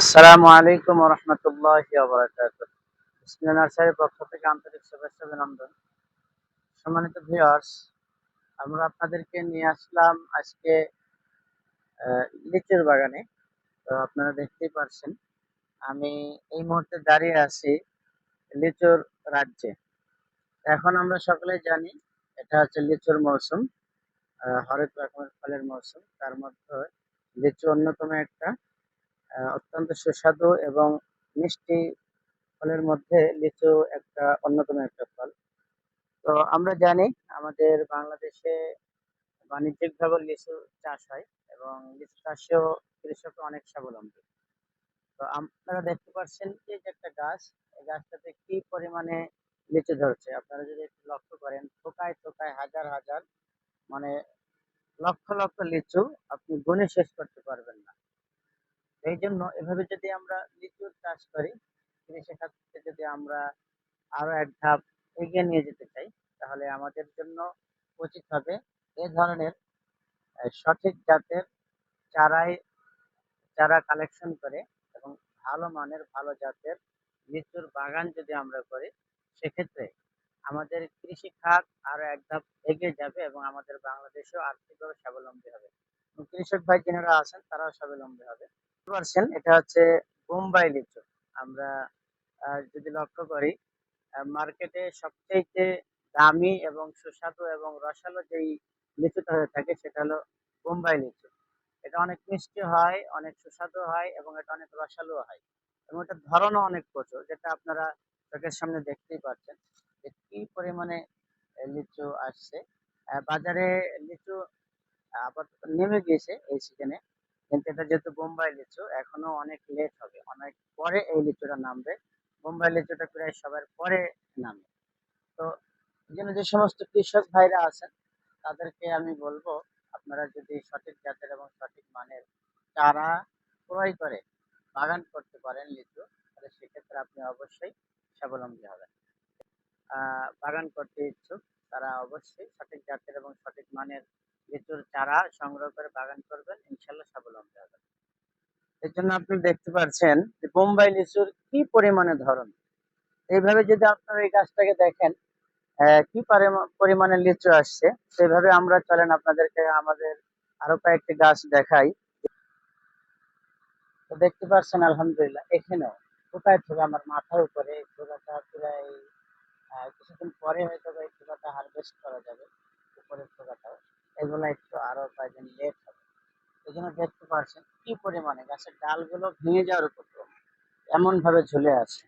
আসসালামু আলাইকুম রহমতুল্লাহ বিসমিল্লাহ নার্সারির পক্ষ থেকে আন্তরিক শুভেচ্ছা অভিনন্দন। সম্মানিত ভিউয়ার্স আমরা আপনাদেরকে নিয়ে আসলাম আজকে লিচুর বাগানে। তো আপনারা দেখতেই পারছেন, আমি এই মুহূর্তে দাঁড়িয়ে আছি লিচুর রাজ্যে। এখন আমরা সকলে জানি, এটা হচ্ছে লিচুর মৌসুম হরেক রকমের ফলের মৌসুম। তার মধ্যে লিচু অন্যতম একটা। অত্যন্ত সুস্বাদু এবং মিষ্টি ফলের মধ্যে লিচু একটা অন্যতম একটা ফল। তো আমরা জানি আমাদের বাংলাদেশে বাণিজ্যিকভাবে লিচু চাষ হয় এবং লিচু চাষেও কৃষক অনেক স্বাবলম্বী। তো আপনারা দেখতে পাচ্ছেন যে একটা গাছ, এই গাছটাতে কি পরিমাণে লিচু ধরছে? আপনারা যদি একটু লক্ষ্য করেন, থোকায় থোকায় হাজার হাজার মানে লক্ষ লক্ষ লিচু আপনি গুণে শেষ করতে পারবেন। এই জন্য এভাবে যদি আমরা লিচুর চাষ করি কৃষি খাতকে যদি আমরা আরও এক ধাপ এগিয়ে নিয়ে যেতে চাই, তাহলে আমাদের জন্য উচিত হবে এ ধরনের সঠিক জাতের চারাই, চারা কালেকশন করে এবং ভালো মানের ভালো জাতের লিচুর বাগান যদি আমরা করি, সেক্ষেত্রে আমাদের কৃষি খাত আরও এক ধাপ এগিয়ে যাবে এবং আমাদের বাংলাদেশেও আর্থিকভাবে স্বাবলম্বী হবে। কৃষক ভাই যারা আছেন, তারাও স্বাবলম্বী হবে। পারছেন, এটা হচ্ছে বোম্বাই লিচু। আমরা যদি লক্ষ্য করি মার্কেটে সবচেয়ে দামি এবং সুস্বাদু এবং রসালো যেই লিচুটা হয়ে থাকে, সেটা হলো বোম্বাই লিচু। এটা অনেক মিষ্টি হয়, অনেক সুস্বাদু হয় এবং এটা অনেক রসালো হয়। এবং এটার ধরনও অনেক প্রচুর, যেটা আপনারা চোখের সামনে দেখতেই পাচ্ছেন যে কি পরিমাণে লিচু আসছে। বাজারে লিচু আপাতত নেমে গিয়েছে এই সিজনে কিন্তু এটা যেহেতু বোম্বাই লিচু, এখনও অনেক লেট হবে। অনেক পরে এই লিচুটা নামবে। বোম্বাই লিচুটা প্রায় সবার পরে নামে। তো জন্য যে সমস্ত কৃষক ভাইরা আছেন, তাদেরকে আমি বলব, আপনারা যদি সঠিক জাতের এবং সঠিক মানের চারা ক্রয় করে বাগান করতে পারেন লিচু, তাহলে সেক্ষেত্রে আপনি অবশ্যই স্বাবলম্বী হবেন। বাগান করতে ইচ্ছুক, তারা অবশ্যই সঠিক জাতের এবং সঠিক মানের লিচুর চারা সংগ্রহ করে বাগান করবেন, ইনশাল্লাহ স্বাবলম্বী হবেন। এর জন্য আপনি দেখতে পাচ্ছেন যে বোম্বাই লিচুর কি পরিমাণে ধরন। এইভাবে যদি আপনারা এই গাছটাকে দেখেন কি পরিমাণে লিচু আসছে সেভাবে আমরা চলেন আপনাদেরকে আমাদের আরও কয়েকটি গাছ দেখাই। তো দেখতে পাচ্ছেন আলহামদুলিল্লাহ, এখানেও কোথায় থেকে আমার মাথার উপরে এই থোকাটা প্রায় কিছুদিন পরে হয়তো এই থোকাটা হারভেস্ট করা যাবে, উপরের থোকাটাও এগুলো একটু আরও কয়েকদিন লেট হবে। এখানে দেখতে পাচ্ছেন কি পরিমাণে গাছের ডালগুলো ভেঙে যাওয়ার উপক্রম এমন ভাবে ঝুলে আছে।